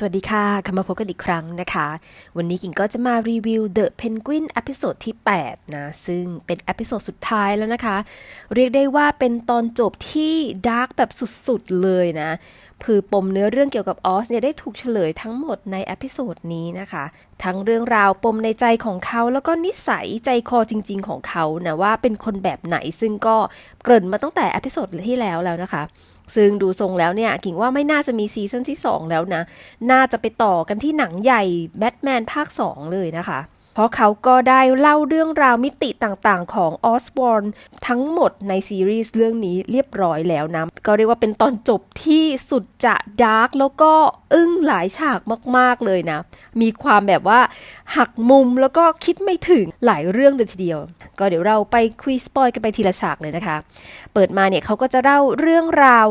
สวัสดีค่ะกลับมาพบกันอีกครั้งนะคะ วันนี้กิ่งก็จะมารีวิว The Penguin อพิโซดที่ 8 นะ ซึ่งเป็นอพิโซดสุดท้ายแล้วนะคะ เรียกได้ว่าเป็นตอนจบที่ดาร์กแบบสุดๆ เลยนะคือปมเนื้อเรื่องเกี่ยวกับออสเนี่ยได้ถูกเฉลยทั้งหมดในอพิโซดนี้นะคะ ทั้งเรื่องราวปมในใจของเขาแล้วก็นิสัยใจคอจริง ๆ ของเขานะว่าเป็นคนแบบไหนซึ่งก็เกริ่นมาตั้งแต่อพิโซดที่แล้วแล้วนะคะ ซึ่งดูทรงแล้วเนี่ยกิ่งว่าไม่น่าจะมีซีซั่นที่ 2 แล้วนะ น่าจะไปต่อกันที่หนังใหญ่แบทแมนภาค 2 เลยนะคะ ราะเขาก็ได้เล่าเรื่องราวมิติต่างๆ ของออสบอร์นทั้งหมดในซีรีส์เรื่องนี้เรียบร้อยแล้วนะ ก็เรียกว่าเป็นตอนจบที่สุดจะดาร์กแล้วก็อึ้งหลายฉากมากๆเลยนะ มีความแบบว่าหักมุมแล้วก็คิดไม่ถึงหลายเรื่องเลยทีเดียว ก็เดี๋ยวเราไปคุยสปอยกันไปทีละฉากเลยนะคะ เปิดมาเนี่ยเขาก็จะเล่าเรื่องราว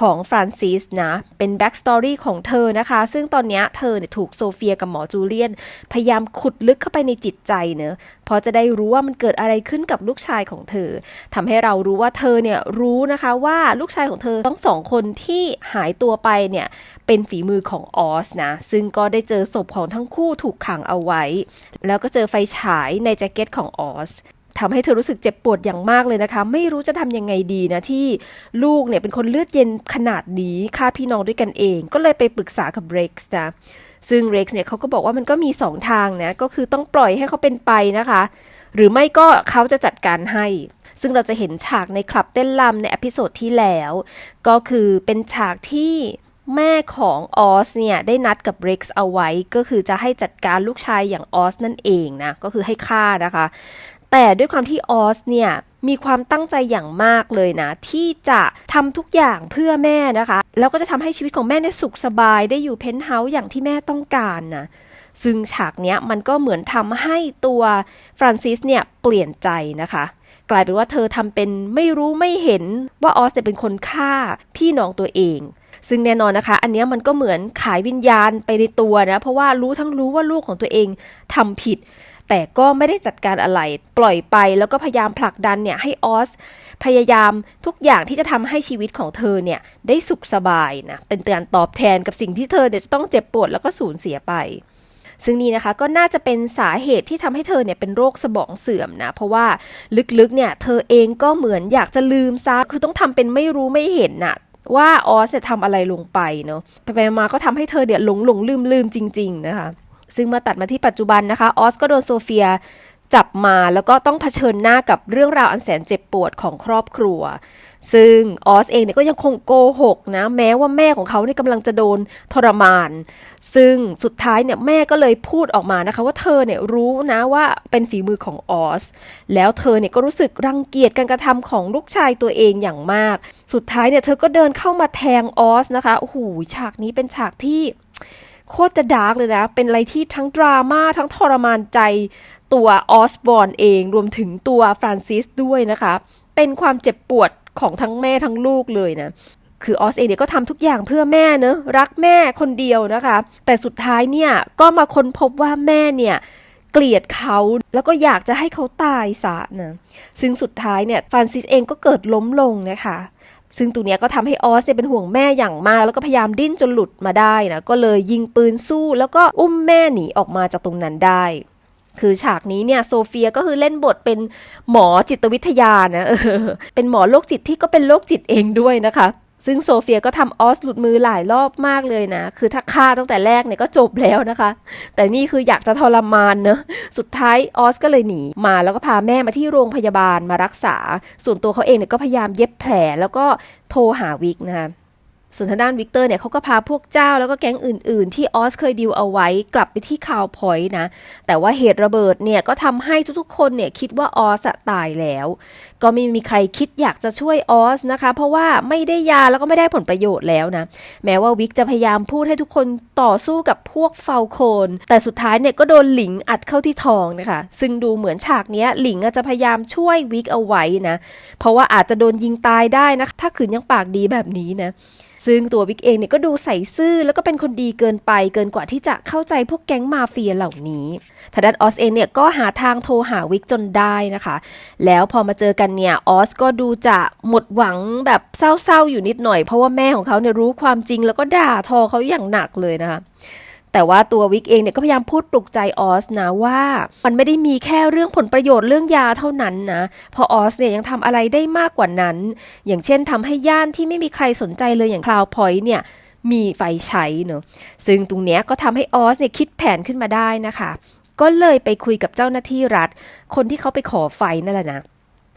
ของฟรานซิสนะ เป็นแบ็กสตอรี่ของเธอนะคะ ซึ่งตอนนี้เธอเนี่ยถูกโซเฟียกับหมอจูเลียน พยายามขุดลึกเข้าไปในจิตใจเนอะเพราะจะได้รู้ว่ามันเกิดอะไรขึ้นกับลูกชายของเธอทำให้เรารู้ว่าเธอเนี่ยรู้นะคะว่าลูกชายของเธอทั้งสองคนที่หายตัวไปเนี่ยเป็นฝีมือของออสนะ ซึ่งก็ได้เจอศพของทั้งคู่ถูกขังเอาไว้ แล้วก็เจอไฟฉายในแจ็คเก็ตของออส ทำให้เธอรู้สึกเจ็บปวดอย่างมากเลยนะคะ ไม่รู้จะทำยังไงดีนะที่ลูกเนี่ยเป็นคนเลือดเย็นขนาดนี้ฆ่าพี่น้องด้วยกันเอง ก็เลยไปปรึกษากับเร็กซ์นะซึ่งเร็กซ์เนี่ยเขาก็บอกว่ามันก็มีสองทางนะก็คือต้องปล่อยให้เขาเป็นไปนะคะ หรือไม่ก็เขาจะจัดการให้ ซึ่งเราจะเห็นฉากในคลับเต้นรำในอพิโซดที่แล้ว ก็คือเป็นฉากที่แม่ของออสเนี่ยได้นัดกับเร็กซ์เอาไว้ ก็คือจะให้จัดการลูกชายอย่างออสนั่นเองนะ ก็คือให้ฆ่านะคะ แต่ด้วยความที่ออสเนี่ยมีความตั้งใจอย่างมากเลยนะ ที่จะทำทุกอย่างเพื่อแม่นะคะ แล้วก็จะทำให้ชีวิตของแม่เนี่ยสุขสบายได้อยู่เพนท์เฮาส์อย่างที่แม่ต้องการนะซึ่งฉากเนี้ยมันก็เหมือนทำให้ตัวฟรานซิสเนี่ยเปลี่ยนใจนะคะ กลายเป็นว่าเธอทำเป็นไม่รู้ไม่เห็นว่าออสเนี่ยเป็นคนฆ่าพี่น้องตัวเอง ซึ่งแน่นอนนะคะ อันเนี้ยมันก็เหมือนขายวิญญาณไปในตัวนะ เพราะว่ารู้ทั้งรู้ว่าลูกของตัวเองทำผิด แต่ก็ไม่ได้จัดการอะไร ปล่อยไปแล้วก็พยายามผลักดันเนี่ยให้ออส พยายามทุกอย่างที่จะทำให้ชีวิตของเธอเนี่ยได้สุขสบายนะเป็นการตอบแทนกับสิ่งที่เธอเนี่ยจะต้องเจ็บปวดแล้วก็สูญเสียไปซึ่งนี่นะคะก็น่าจะเป็นสาเหตุที่ทำให้เธอเนี่ยเป็นโรคสมองเสื่อมนะ เพราะว่าลึกๆเนี่ยเธอเองก็เหมือนอยากจะลืมซะคือต้องทำเป็นไม่รู้ไม่เห็นน่ะ ว่าออสจะทำอะไรลงไปเนาะไปมาก็ทำให้เธอเนี่ยหลงหลงลืมลืมจริง ๆ นะคะ ซึ่งมาตัดมาที่ปัจจุบันนะคะ ออสก็โดนโซเฟียจับมาแล้วก็ต้องเผชิญหน้ากับเรื่องราวอันแสนเจ็บปวดของครอบครัว ซึ่งออสเองเนี่ยก็ยังคงโกหกนะ แม้ว่าแม่ของเขาเนี่ยกำลังจะโดนทรมาน ซึ่งสุดท้ายเนี่ยแม่ก็เลยพูดออกมานะคะ ว่าเธอเนี่ยรู้นะว่าเป็นฝีมือของออส แล้วเธอเนี่ยก็รู้สึกรังเกียจการกระทำของลูกชายตัวเองอย่างมาก สุดท้ายเนี่ยเธอก็เดินเข้ามาแทงออสนะคะ โอ้โหฉากนี้เป็นฉากที่ โคตรจะดาร์กเลยนะ เป็นอะไรที่ทั้งดราม่าทั้งทรมานใจตัวออสบอนเอง รวมถึงตัวฟรานซิสด้วยนะคะ เป็นความเจ็บปวดของทั้งแม่ทั้งลูกเลยนะ คือออสเองเนี่ยก็ทำทุกอย่างเพื่อแม่เนอะรักแม่คนเดียวนะคะ แต่สุดท้ายเนี่ยก็มาค้นพบว่าแม่เนี่ยเกลียดเขาแล้วก็อยากจะให้เขาตายซะนะซึ่งสุดท้ายเนี่ยฟรานซิสเองก็เกิดล้มลงนะคะ ซึ่งตัวเนี้ยก็ทำให้ออสเนี่ยเป็นห่วงแม่อย่างมาก แล้วก็พยายามดิ้นจนหลุดมาได้นะก็เลยยิงปืนสู้แล้วก็อุ้มแม่หนีออกมาจากตรงนั้นได้คือฉากนี้เนี่ยโซเฟียก็คือเล่นบทเป็นหมอจิตวิทยานะเออเป็นหมอโรคจิตที่ก็เป็นโรคจิตเองด้วยนะคะ ซึ่งโซเฟียก็ทำออสหลุดมือหลายรอบมากเลยนะ คือถ้าฆ่าตั้งแต่แรกเนี่ยก็จบแล้วนะคะ แต่นี่คืออยากจะทรมานเนะสุดท้ายออสก็เลยหนีมาแล้วก็พาแม่มาที่โรงพยาบาลมารักษา ส่วนตัวเขาเองเนี่ยก็พยายามเย็บแผลแล้วก็โทรหาวิกนะคะ ส่วนทางด้านวิกเตอร์เนี่ยเขาก็พาพวกเจ้าแล้วก็แก๊งอื่น ๆ ที่ออสเคยดีลเอาไว้กลับไปที่คาวพอยต์นะ แต่ว่าเหตุระเบิดเนี่ยก็ทำให้ทุกๆคนเนี่ยคิดว่าออสตายแล้ว ก็ไม่มีใครคิดอยากจะช่วยออสนะคะ เพราะว่าไม่ได้ยาแล้วก็ไม่ได้ผลประโยชน์แล้วนะ แม้ว่าวิกจะพยายามพูดให้ทุกคนต่อสู้กับพวกเฟลโคน แต่สุดท้ายเนี่ยก็โดนหลิงอัดเข้าที่ท้องนะคะ ซึ่งดูเหมือนฉากนี้หลิงอะจะพยายามช่วยวิกเอาไว้นะ เพราะว่าอาจจะโดนยิงตายได้นะ ถ้าขืนยังปากดีแบบนี้นะ ซึ่งตัววิกเองเนี่ยก็ดูใส่ซื่อแล้วก็เป็นคนดีเกินไปเกินกว่าที่จะเข้าใจพวกแก๊งมาเฟียเหล่านี้ทางด้านออสเองเนี่ยก็หาทางโทรหาวิกจนได้นะคะ แล้วพอมาเจอกันเนี่ยออสก็ดูจะหมดหวังแบบเศร้าๆอยู่นิดหน่อย เพราะว่าแม่ของเขาเนี่ยรู้ความจริงแล้วก็ด่าทอเขาอย่างหนักเลยนะคะ แต่ว่าตัววิกเองเนี่ยก็พยายามพูดปลุกใจออสนะว่า มันไม่ได้มีแค่เรื่องผลประโยชน์เรื่องยาเท่านั้นนะเพอออสเนี่ยยังทำอะไรได้มากกว่านั้น อย่างเช่นทำให้ย่านที่ไม่มีใครสนใจเลยอย่างคลาวพอยต์เนี่ยมีไฟใช้เนอะซึ่งตรงเนี้ยก็ทำให้ออสเนี่ยคิดแผนขึ้นมาได้นะคะ ก็เลยไปคุยกับเจ้าหน้าที่รัฐ คนที่เขาไปขอไฟนั่นแหละนะ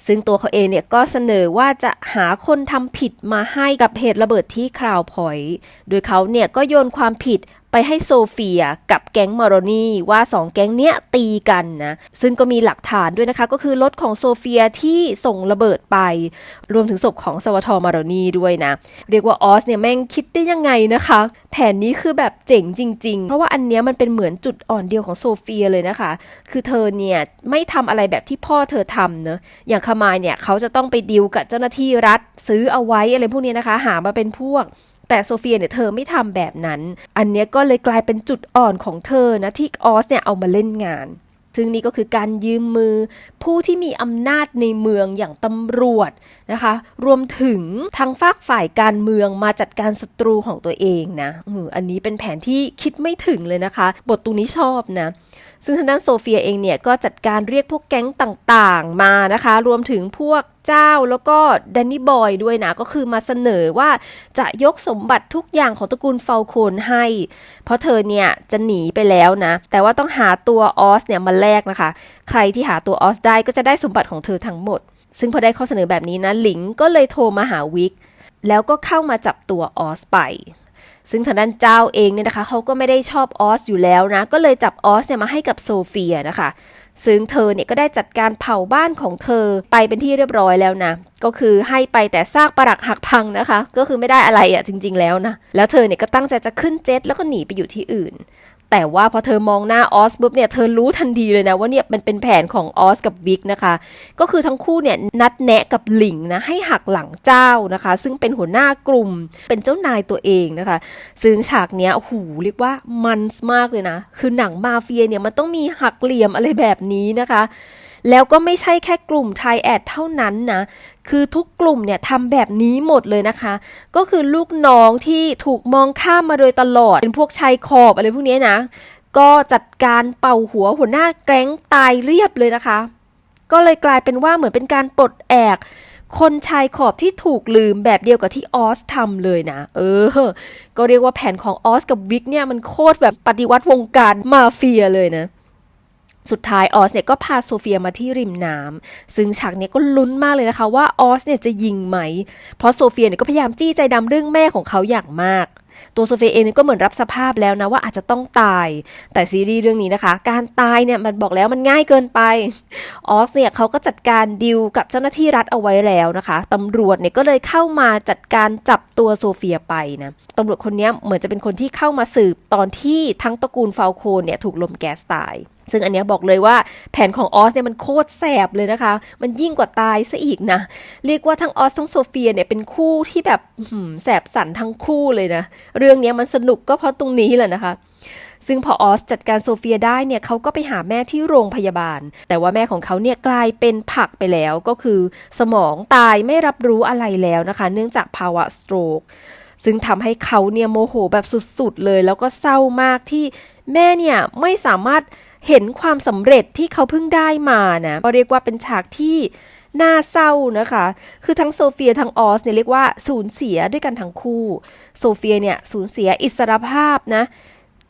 ซึ่งตัวเขาเองเนี่ยก็เสนอว่าจะหาคนทำผิดมาให้กับเหตุระเบิดที่คราวพอยต์โดยเขาเนี่ยก็โยนความผิด ไปให้โซเฟียกับแก๊งมารอนีว่าสองแก๊งเนี้ยตีกันนะ ซึ่งก็มีหลักฐานด้วยนะคะ ก็คือรถของโซเฟียที่ส่งระเบิดไป รวมถึงศพของสวทมารอนีด้วยนะ เรียกว่าออสเนี่ยแม่งคิดได้ยังไงนะคะ แผนนี้คือแบบเจ๋งจริง ๆ เพราะว่าอันเนี้ยมันเป็นเหมือนจุดอ่อนเดียวของโซเฟียเลยนะคะ คือเธอเนี่ยไม่ทำอะไรแบบที่พ่อเธอทำเนอะอย่างคามายเนี่ยเขาจะต้องไปดิวกับเจ้าหน้าที่รัฐ ซื้อเอาไว้อะไรพวกนี้นะคะ หามาเป็นพวก แต่โซเฟียเนี่ยเธอไม่ทำแบบนั้น อันเนี้ยก็เลยกลายเป็นจุดอ่อนของเธอนะที่ออสเนี่ยเอามาเล่นงานซึ่งนี่ก็คือการยืมมือผู้ที่มีอำนาจในเมืองอย่างตำรวจนะคะ รวมถึงทางฝากฝ่ายการเมืองมาจัดการศัตรูของตัวเองนะอออันนี้เป็นแผนที่คิดไม่ถึงเลยนะคะ บทตรงนี้ชอบนะ ซึ่งทางด้านโซเฟียเองเนี่ยก็จัดการเรียกพวกแก๊งต่างๆ มานะคะ รวมถึงพวกเจ้าแล้วก็แดนนี่บอยด้วยนะ ก็คือมาเสนอว่าจะยกสมบัติทุกอย่างของตระกูลเฟลโคนให้ เพราะเธอเนี่ยจะหนีไปแล้วนะ แต่ว่าต้องหาตัวออสเนี่ยมาแลกนะคะ ใครที่หาตัวออสได้ก็จะได้สมบัติของเธอทั้งหมด ซึ่งพอได้ข้อเสนอแบบนี้นะหลิงก็เลยโทรมาหาวิกแล้วก็เข้ามาจับตัวออสไป ซึ่งทางด้านเจ้าเองเนี่ยนะคะเขาก็ไม่ได้ชอบออสอยู่แล้วนะ ก็เลยจับออสเนี่ยมาให้กับโซเฟียนะคะ ซึ่งเธอเนี่ยก็ได้จัดการเผาบ้านของเธอไปเป็นที่เรียบร้อยแล้วนะ ก็คือให้ไปแต่ซากปรักหักพังนะคะ ก็คือไม่ได้อะไรอะ่ะจริง ๆแล้วนะ แล้วเธอเนี่ยก็ตั้งใจจะขึ้นเจ็ตแล้วก็หนีไปอยู่ที่อื่น แต่ว่าพอเธอมองหน้าออสปุ๊บเนี่ยเธอรู้ทันทีเลยนะว่าเนี่ยมันเป็นแผนของออสกับวิกนะคะ ก็คือทั้งคู่เนี่ยนัดแนะกับหลิงนะให้หักหลังเจ้านะคะ ซึ่งเป็นหัวหน้ากลุ่มเป็นเจ้านายตัวเองนะคะ ซึ่งฉากเนี้ยหูเรียกว่ามันมากเลยนะ คือหนังมาเฟียเนี่ยมันต้องมีหักเหลี่ยมอะไรแบบนี้นะคะ แล้วก็ไม่ใช่แค่กลุ่มไทยแอดเท่านั้นนะ คือทุกกลุ่มเนี่ยทำแบบนี้หมดเลยนะคะ ก็คือลูกน้องที่ถูกมองข้ามมาโดยตลอด เป็นพวกชายขอบอะไรพวกนี้นะ ก็จัดการเป่าหัวหัวหน้าแก๊งตายเรียบเลยนะคะ ก็เลยกลายเป็นว่าเหมือนเป็นการปลดแอกคนชายขอบที่ถูกลืมแบบเดียวกับที่ออสทำเลยนะ เออ ก็เรียกว่าแผนของออสกับวิกเนี่ยมันโคตรแบบปฏิวัติวงการมาเฟียเลยนะ สุดท้ายออสเนี่ยก็พาโซเฟียมาที่ริมน้ำซึ่งฉากนี้ก็ลุ้นมากเลยนะคะว่าออสเนี่ยจะยิงไหม เพราะโซเฟียเนี่ยก็พยายามจี้ใจดำเรื่องแม่ของเขาอย่างมาก ตัวโซเฟียเองก็เหมือนรับสภาพแล้วนะว่าอาจจะต้องตาย แต่ซีรีส์เรื่องนี้นะคะ การตายเนี่ยมันบอกแล้วมันง่ายเกินไป ออสเนี่ยเขาก็จัดการดิวกับเจ้าหน้าที่รัฐเอาไว้แล้วนะคะตำรวจเนี่ยก็เลยเข้ามาจัดการจับตัวโซเฟียไปนะตำรวจคนนี้เหมือนจะเป็นคนที่เข้ามาสืบตอนที่ทั้งตระกูลฟาลโคนเนี่ยถูกลมแก๊สตาย ซึ่งอันนี้บอกเลยว่าแผนของออสเนี่ยมันโคตรแสบเลยนะคะ มันยิ่งกว่าตายซะอีกนะ เรียกว่าทั้งออสทั้งโซเฟียเนี่ยเป็นคู่ที่แบบแสบสันทั้งคู่เลยนะ เรื่องนี้มันสนุกก็เพราะตรงนี้แหละนะคะซึ่งพอออสจัดการโซเฟียได้เนี่ยเขาก็ไปหาแม่ที่โรงพยาบาล แต่ว่าแม่ของเขาเนี่ยกลายเป็นผักไปแล้วก็คือสมองตายไม่รับรู้อะไรแล้วนะคะ เนื่องจากภาวะสโตรก ซึ่งทำให้เขาเนี่ยโมโหแบบสุดๆเลย แล้วก็เศร้ามากที่แม่เนี่ยไม่สามารถ เห็นความสำเร็จที่เขาเพิ่งได้มานะก็เรียกว่าเป็นฉากที่น่าเศร้านะคะ คือทั้งโซเฟียทั้งออสเนี่ยเรียกว่าสูญเสียด้วยกันทั้งคู่ โซเฟียเนี่ยสูญเสียอิสรภาพนะ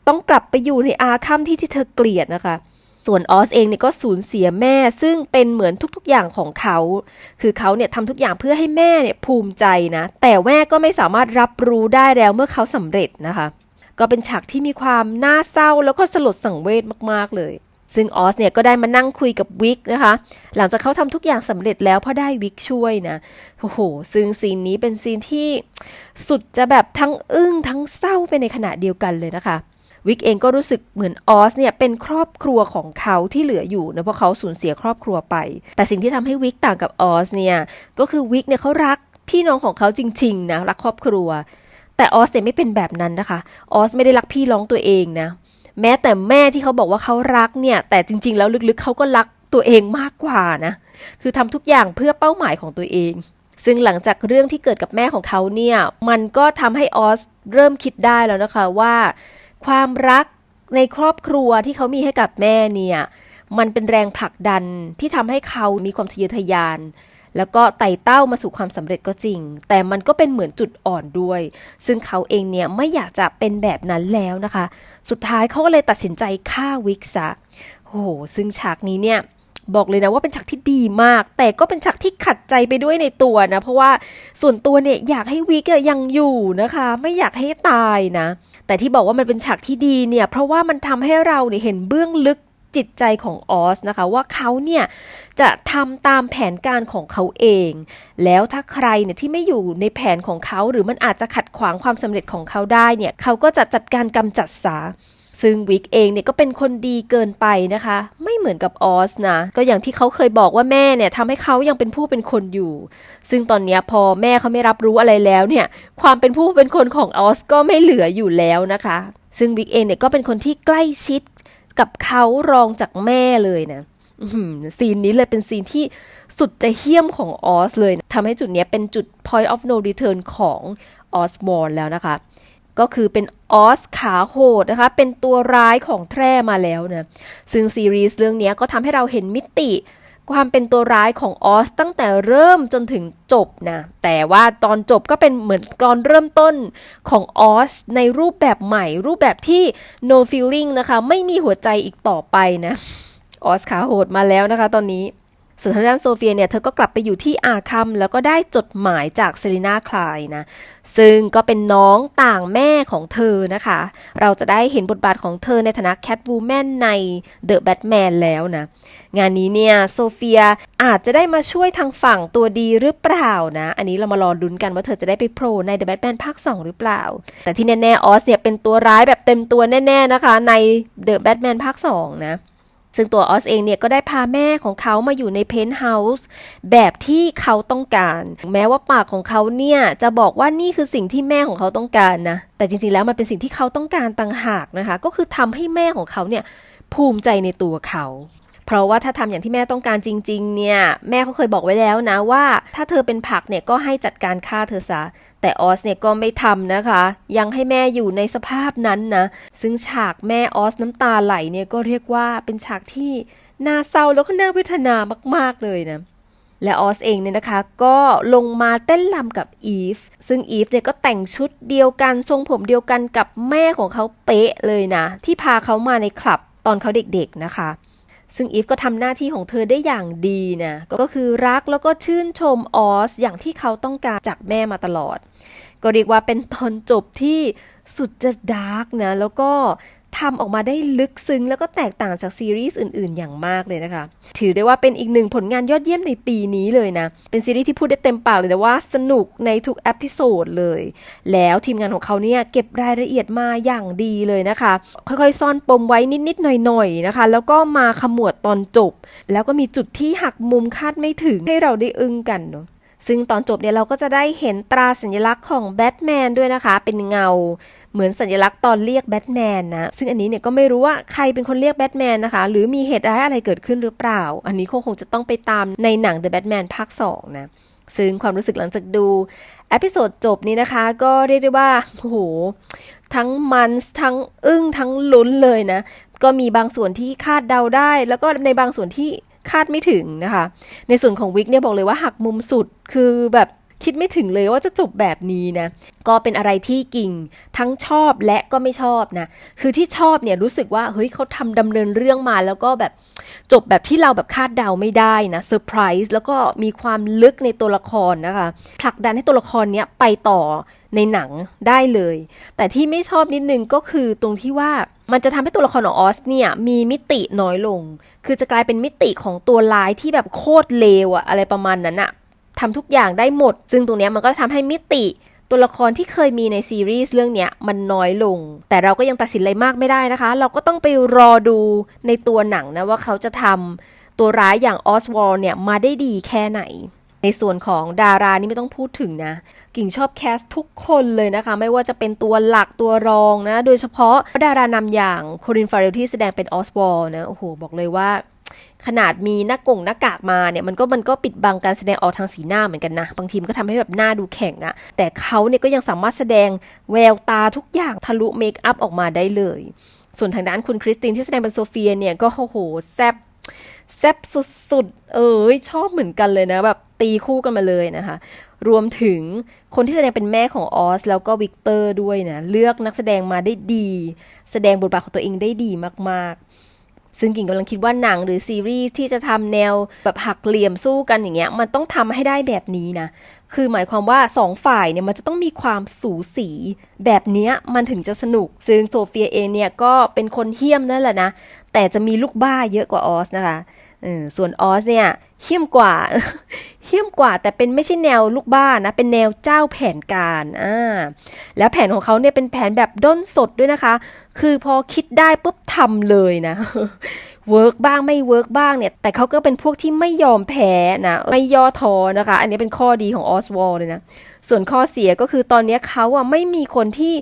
ต้องกลับไปอยู่ในอาคัมที่ที่เธอเกลียดนะคะ ส่วนออสเองเนี่ยก็สูญเสียแม่ซึ่งเป็นเหมือนทุกๆอย่างของเขา คือเขาเนี่ยทำทุกอย่างเพื่อให้แม่เนี่ยภูมิใจนะ แต่แม่ก็ไม่สามารถรับรู้ได้แล้วเมื่อเขาสำเร็จนะคะ ก็เป็นฉากที่มีความน่าเศร้าแล้วก็สลดสังเวชมากๆเลย ซึ่งออสเนี่ยก็ได้มานั่งคุยกับวิกนะคะ หลังจากเขาทำทุกอย่างสำเร็จแล้วเพราะได้วิกช่วยนะ โอ้โห ซึ่งซีนนี้เป็นซีนที่สุดจะแบบทั้งอึ้งทั้งเศร้าไปในขณะเดียวกันเลยนะคะวิกเองก็รู้สึกเหมือนออสเนี่ยเป็นครอบครัวของเขาที่เหลืออยู่นะเพราะเขาสูญเสียครอบครัวไป แต่สิ่งที่ทำให้วิกต่างกับออสเนี่ยก็คือวิกเนี่ยเขารักพี่น้องของเขาจริงๆนะรักครอบครัว แต่ออสเนี่ยไม่เป็นแบบนั้นนะคะออสไม่ได้รักพี่น้องตัวเองนะแม้แต่แม่ที่เขาบอกว่าเขารักเนี่ยแต่จริง ๆ แล้วลึกๆเขาก็รักตัวเองมากกว่านะคือทำทุกอย่างเพื่อเป้าหมายของตัวเอง ซึ่งหลังจากเรื่องที่เกิดกับแม่ของเขาเนี่ยมันก็ทำให้ออสเริ่มคิดได้แล้วนะคะว่า ความรักในครอบครัวที่เขามีให้กับแม่เนี่ยมันเป็นแรงผลักดันที่ทำให้เขามีความทะเยอทะยาน แล้วก็ไต่เต้ามาสู่ความสำเร็จก็จริง แต่มันก็เป็นเหมือนจุดอ่อนด้วย ซึ่งเขาเองเนี่ยไม่อยากจะเป็นแบบนั้นแล้วนะคะ สุดท้ายเขาก็เลยตัดสินใจฆ่าวิกซะโอ้โหซึ่งฉากนี้เนี่ยบอกเลยนะว่าเป็นฉากที่ดีมาก แต่ก็เป็นฉากที่ขัดใจไปด้วยในตัวนะ เพราะว่าส่วนตัวเนี่ยอยากให้วิกยังอยู่นะคะ ไม่อยากให้ตายนะ แต่ที่บอกว่ามันเป็นฉากที่ดีเนี่ย เพราะว่ามันทำให้เราเนี่ยเห็นเบื้องลึก จิตใจของออสนะคะ ว่าเขาเนี่ยจะทำตามแผนการของเขาเอง แล้วถ้าใครเนี่ยที่ไม่อยู่ในแผนของเขา หรือมันอาจจะขัดขวางความสำเร็จของเขาได้เนี่ยเขาก็จะจัดการกำจัดซะซึ่งวิกเองเนี่ยก็เป็นคนดีเกินไปนะคะ ไม่เหมือนกับออสนะ ก็อย่างที่เขาเคยบอกว่าแม่เนี่ยทำให้เขายังเป็นผู้เป็นคนอยู่ ซึ่งตอนนี้พอแม่เขาไม่รับรู้อะไรแล้วเนี่ย ความเป็นผู้เป็นคนของออสก็ไม่เหลืออยู่แล้วนะคะ ซึ่งวิกเองเนี่ยก็เป็นคนที่ใกล้ชิด กับเขารองจากแม่เลยนะซีนนี้เลยเป็นซีนที่สุดจะเหี้ยมของออสเลยทำให้จุดนี้เป็นจุด point of no return ของออสบอร์นแล้วนะคะ ก็คือเป็นออสขาโหดนะคะ เป็นตัวร้ายของแทร่มาแล้วนะ ซึ่งซีรีส์เรื่องนี้ก็ทำให้เราเห็นมิติ ความเป็นตัวร้ายของออสตั้งแต่เริ่มจนถึงจบนะ แต่ว่าตอนจบก็เป็นเหมือนตอนเริ่มต้นของออสในรูปแบบใหม่ รูปแบบที่ no feeling นะคะ ไม่มีหัวใจอีกต่อไปนะออสขาโหดมาแล้วนะคะตอนนี้ ส่วนทางด้านโซเฟียเนี่ยเธอก็กลับไปอยู่ที่อาคัมแล้วก็ได้จดหมายจากเซรีนาคลายนะ ซึ่งก็เป็นน้องต่างแม่ของเธอนะคะ เราจะได้เห็นบทบาทของเธอในฐานะแคทวูแมนในเดอะแบทแมนแล้วนะ งานนี้เนี่ยโซเฟียอาจจะได้มาช่วยทางฝั่งตัวดีหรือเปล่านะ อันนี้เรามารอดุนกันว่าเธอจะได้ไปโผล่ใน The Batman ภาค 2 หรือเปล่า แต่ที่แน่ๆออสเนี่ยเป็นตัวร้ายแบบเต็มตัวแน่ ๆนะคะ ใน The Batman ภาค2นะ ซึ่งตัวออสเองเนี่ยก็ได้พาแม่ของเขามาอยู่ในเพนท์เฮาส์แบบที่เขาต้องการ แม้ว่าปากของเขาเนี่ยจะบอกว่านี่คือสิ่งที่แม่ของเขาต้องการนะ แต่จริงๆแล้วมันเป็นสิ่งที่เขาต้องการต่างหากนะคะ ก็คือทำให้แม่ของเขาเนี่ยภูมิใจในตัวเขาเพราะว่าถ้าทำอย่างที่แม่ต้องการจริง ๆ เนี่ย แม่เขาเคยบอกไว้แล้วนะว่า ถ้าเธอเป็นผักเนี่ยก็ให้จัดการฆ่าเธอซะ แต่ออสเนี่ยก็ไม่ทำนะคะ ยังให้แม่อยู่ในสภาพนั้นนะ ซึ่งฉากแม่ออสน้ำตาไหลเนี่ยก็เรียกว่าเป็นฉากที่น่าเศร้าแล้วก็น่าเวทนามาก ๆ เลยนะและออสเองเนี่ยนะคะก็ลงมาเต้นรำกับอีฟ ซึ่งอีฟเนี่ยก็แต่งชุดเดียวกัน ทรงผมเดียวกันกับแม่ของเขาเป๊ะเลยนะ ที่พาเขามาในคลับตอนเขาเด็กๆนะคะ ซึ่งอีฟก็ทำหน้าที่ของเธอได้อย่างดีนะก็คือรักแล้วก็ชื่นชมออสอย่างที่เขาต้องการจากแม่มาตลอด ก็เรียกว่าเป็นตอนจบที่สุดจะดาร์กนะ แล้วก็ ทำออกมาได้ลึกซึ้งแล้วก็แตกต่างจากซีรีส์อื่นๆ อย่างมากเลยนะคะ ถือได้ว่าเป็นอีกหนึ่งผลงานยอดเยี่ยมในปีนี้เลยนะ เป็นซีรีส์ที่พูดได้เต็มปากเลยนะว่าสนุกในทุกเอพิโซดเลย แล้วทีมงานของเขาเนี่ยเก็บรายละเอียดมาอย่างดีเลยนะคะ ค่อยๆ ซ่อนปมไว้นิดๆ หน่อยๆ นะคะ แล้วก็มาขมวดตอนจบ แล้วก็มีจุดที่หักมุมคาดไม่ถึงให้เราได้อึ้งกันเนาะ ซึ่งตอนจบเนี่ยเราก็จะได้เห็นตราสัญลักษณ์ของแบทแมนด้วยนะคะ เป็นเงาเหมือนสัญลักษณ์ตอนเรียกแบทแมนนะ ซึ่งอันนี้เนี่ยก็ไม่รู้ว่าใครเป็นคนเรียกแบทแมนนะคะ หรือมีเหตุร้ายอะไรเกิดขึ้นหรือเปล่า อันนี้คงจะต้องไปตามในหนัง The Batman ภาค 2 นะ ซึ่งความรู้สึกหลังจากดูเอพิโซดจบนี้นะคะ ก็เรียกได้ว่าโอ้โหทั้งมันทั้งอึ้งทั้งลุ้นเลยนะ ก็มีบางส่วนที่คาดเดาได้ แล้วก็ในบางส่วนที่ คาดไม่ถึงนะคะ ในส่วนของวิกเนี่ยบอกเลยว่าหักมุมสุดคือแบบคิดไม่ถึงเลยว่าจะจบแบบนี้นะ ก็เป็นอะไรที่กิ่งทั้งชอบและก็ไม่ชอบนะ คือที่ชอบเนี่ยรู้สึกว่าเฮ้ยเขาทำดำเนินเรื่องมาแล้วก็แบบจบแบบที่เราแบบคาดเดาไม่ได้นะเซอร์ไพรส์แล้วก็มีความลึกในตัวละครนะคะผลักดันให้ตัวละครเนี้ยไปต่อในหนังได้เลย แต่ที่ไม่ชอบนิดนึงก็คือตรงที่ว่า มันจะทำให้ตัวละครของออสเนี่ยมีมิติน้อยลง คือจะกลายเป็นมิติของตัวร้ายที่แบบโคตรเลวอะอะไรประมาณนั้นอะทำทุกอย่างได้หมด ซึ่งตรงนี้มันก็ทำให้มิติตัวละครที่เคยมีในซีรีส์เรื่องเนี้ยมันน้อยลง แต่เราก็ยังตัดสินอะไรมากไม่ได้นะคะ เราก็ต้องไปรอดูในตัวหนังนะว่าเขาจะทำตัวร้ายอย่างออสวอลเนี่ยมาได้ดีแค่ไหน ในส่วนของดารานี่ไม่ต้องพูดถึงนะ กิ่งชอบแคสทุกคนเลยนะคะ ไม่ว่าจะเป็นตัวหลักตัวรองนะ โดยเฉพาะดารานำอย่างโครินฟาเรลที่แสดงเป็นออสวอลนะโอ้โห บอกเลยว่าขนาดมีหน้ากงหน้ากากมาเนี่ยมันก็มันก็ปิดบังการแสดงออกทางสีหน้าเหมือนกันนะ บางทีมันก็ทำให้แบบหน้าดูแข็งอะแต่เขาเนี่ยก็ยังสามารถแสดงแววตาทุกอย่างทะลุเมคอัพออกมาได้เลย ส่วนทางด้านคุณคริสตินที่แสดงเป็นโซเฟียเนี่ยก็โอ้โหแซบ แซ่บสุดๆ เอ้ยชอบเหมือนกันเลยนะ แบบตีคู่กันมาเลยนะคะ รวมถึงคนที่แสดงเป็นแม่ของออส แล้วก็วิกเตอร์ด้วยนะ เลือกนักแสดงมาได้ดี แสดงบทบาทของตัวเองได้ดีมากๆ ซึ่งกิ่งกำลังคิดว่าหนังหรือซีรีส์ที่จะทำแนวแบบหักเหลี่ยมสู้กันอย่างเงี้ยมันต้องทำให้ได้แบบนี้นะ คือหมายความว่าสองฝ่ายเนี่ยมันจะต้องมีความสูสี แบบเนี้ยมันถึงจะสนุก ซึ่งโซเฟียเองเนี่ยก็เป็นคนเฮี้ยมนั่นแหละนะ แต่จะมีลูกบ้าเยอะกว่าออสนะคะ ส่วนออสเนี่ยเฮี้ยมกว่าเฮี้ยมกว่าแต่เป็นไม่ใช่แนวลูกบ้านนะ เป็นแนวเจ้าแผนการอ่าแล้วแผนของเขาเนี่ยเป็นแผนแบบด้นสดด้วยนะคะ คือพอคิดได้ปุ๊บทำเลยนะ เวิร์กบ้างไม่เวิร์กบ้างเนี่ย แต่เขาก็เป็นพวกที่ไม่ยอมแพ้นะ ไม่ย่อท้อนะคะ อันนี้เป็นข้อดีของออสวอลเลยนะ ส่วนข้อเสียก็คือตอนนี้เขาอะไม่มีคนที่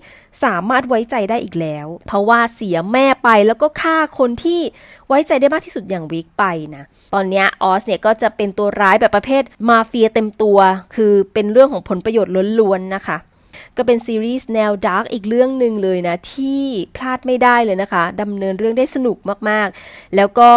สามารถไว้ใจได้อีกแล้ว เพราะว่าเสียแม่ไปแล้วก็ฆ่าคนที่ไว้ใจได้มากที่สุดอย่างวิกไปนะ ตอนนี้ออสเนี่ยก็จะเป็นตัวร้ายแบบประเภทมาเฟียเต็มตัว คือเป็นเรื่องของผลประโยชน์ล้วนๆนะคะ ก็เป็นซีรีส์แนวดาร์กอีกเรื่องหนึ่งเลยนะ ที่พลาดไม่ได้เลยนะคะดำเนินเรื่องได้สนุกมากๆ แล้วก็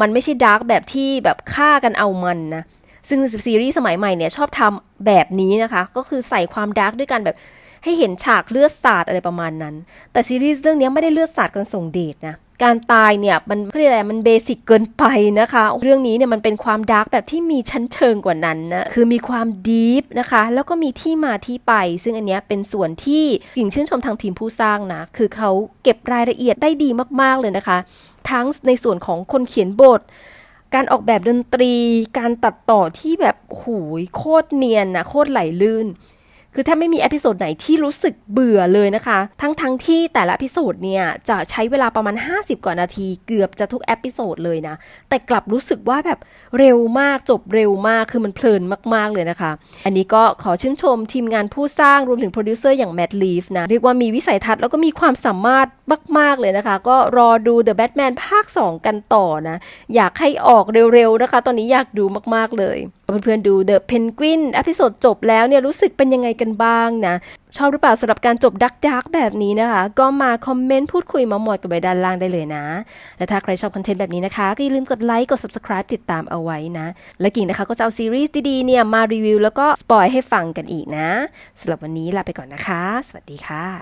มันไม่ใช่ดาร์กแบบที่แบบฆ่ากันเอามันนะ ซึ่งซีรีส์สมัยใหม่เนี่ยชอบทำแบบนี้นะคะ ก็คือใส่ความดาร์กด้วยกันแบบให้เห็นฉากเลือดสาดอะไรประมาณนั้น แต่ซีรีส์เรื่องนี้ไม่ได้เลือดสาดกันส่งเดชนะ การตายเนี่ยมันเรียกอะไรมันเบสิกเกินไปนะคะ เรื่องนี้เนี่ยมันเป็นความดาร์กแบบที่มีชั้นเชิงกว่านั้นนะคือมีความดีฟนะคะ แล้วก็มีที่มาที่ไป ซึ่งอันเนี้ยเป็นส่วนที่กิ่งชื่นชมทางทีมผู้สร้างนะ คือเขาเก็บรายละเอียดได้ดีมากๆเลยนะคะ ทั้งในส่วนของคนเขียนบทการออกแบบดนตรี การตัดต่อที่แบบโหยโคตรเนียนนะโคตรไหลลื่น คือถ้าไม่มีเอพิโซดไหนที่รู้สึกเบื่อเลยนะคะ ทั้งทั้งที่แต่ละเอพิโซดเนี่ยจะใช้เวลาประมาณ 50 กว่านาที เกือบจะทุกเอพิโซดเลยนะ แต่กลับรู้สึกว่าแบบเร็วมากจบเร็วมากคือมันเพลินมากๆเลยนะคะ อันนี้ก็ขอชื่นชมทีมงานผู้สร้างรวมถึงโปรดิวเซอร์อย่างแมดลีฟนะ เรียกว่ามีวิสัยทัศน์แล้วก็มีความสามารถมาก ๆ เลยนะคะ ก็รอดู The Batman ภาค 2 กันต่อนะ อยากให้ออกเร็ว ๆ นะคะ ตอนนี้อยากดูมาก ๆ เลย เพื่อนๆดู The Penguin อพิโซดจบแล้วเนี่ยรู้สึกเป็นยังไงกันบ้างนะ ชอบหรือเปล่าสำหรับการจบดักดักแบบนี้นะคะ ก็มาคอมเมนต์พูดคุยมาหมอยกันไว้ด้านล่างได้เลยนะ และถ้าใครชอบคอนเทนต์แบบนี้นะคะ ก็อย่าลืมกดไลค์กด subscribe ติดตามเอาไว้นะ และกิ่งนะคะก็จะเอาซีรีส์ดีๆเนี่ยมารีวิวแล้วก็สปอยให้ฟังกันอีกนะสำหรับวันนี้ลาไปก่อนนะคะ สวัสดีค่ะ